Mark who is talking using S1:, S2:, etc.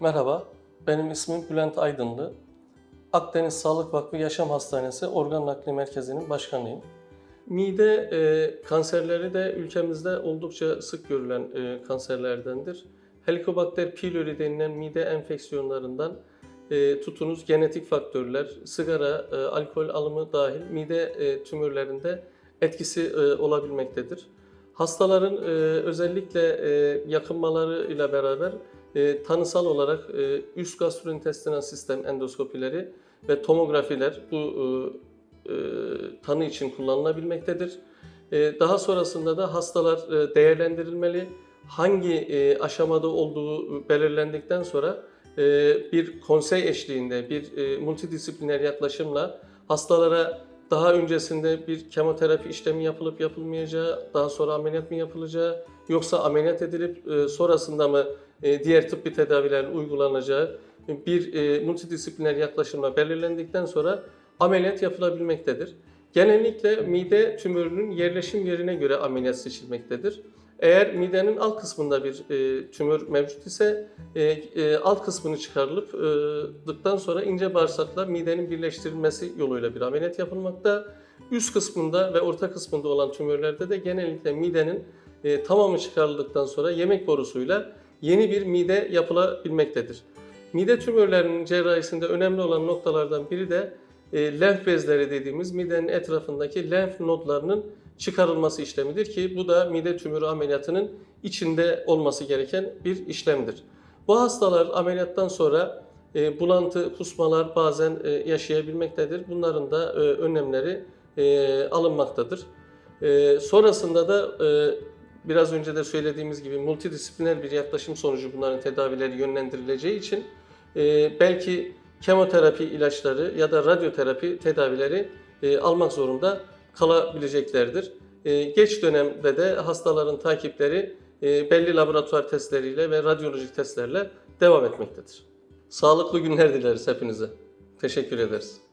S1: Merhaba, benim ismim Bülent Aydınlı. Akdeniz Sağlık Vakfı Yaşam Hastanesi Organ Nakli Merkezi'nin başkanıyım. Mide e, kanserleri de ülkemizde oldukça sık görülen e, kanserlerdendir. Helicobacter pylori denilen mide enfeksiyonlarından e, tutunuz genetik faktörler, sigara, e, alkol alımı dahil mide e, tümörlerinde etkisi e, olabilmektedir. Hastaların e, özellikle e, yakınmaları ile beraber e, tanısal olarak e, üst gastrointestinal sistem endoskopileri ve tomografiler bu e, e, tanı için kullanılabilmektedir. E, daha sonrasında da hastalar e, değerlendirilmeli. Hangi e, aşamada olduğu belirlendikten sonra e, bir konsey eşliğinde bir e, multidisipliner yaklaşımla hastalara daha öncesinde bir kemoterapi işlemi yapılıp yapılmayacağı, daha sonra ameliyat mı yapılacağı, yoksa ameliyat edilip e, sonrasında mı e, diğer tıbbi tedavilerin uygulanacağı bir e, multidisipliner yaklaşımla belirlendikten sonra ameliyat yapılabilmektedir. Genellikle mide tümörünün yerleşim yerine göre ameliyat seçilmektedir. Eğer midenin alt kısmında bir e, tümör mevcut ise e, e, alt kısmını çıkarılıptıktan sonra ince bağırsakla midenin birleştirilmesi yoluyla bir ameliyat yapılmakta. Üst kısmında ve orta kısmında olan tümörlerde de genellikle midenin e, tamamı çıkarıldıktan sonra yemek borusuyla yeni bir mide yapılabilmektedir. Mide tümörlerinin cerrahisinde önemli olan noktalardan biri de e, lenf bezleri dediğimiz midenin etrafındaki lenf nodlarının çıkarılması işlemidir ki bu da mide tümörü ameliyatının içinde olması gereken bir işlemdir. Bu hastalar ameliyattan sonra e, bulantı, kusmalar bazen e, yaşayabilmektedir. Bunların da e, önlemleri e, alınmaktadır. E, sonrasında da e, biraz önce de söylediğimiz gibi multidisipliner bir yaklaşım sonucu bunların tedavileri yönlendirileceği için e, belki kemoterapi ilaçları ya da radyoterapi tedavileri e, almak zorunda kalabileceklerdir. E, geç dönemde de hastaların takipleri e, belli laboratuvar testleriyle ve radyolojik testlerle devam etmektedir. Sağlıklı günler dileriz hepinize. Teşekkür ederiz.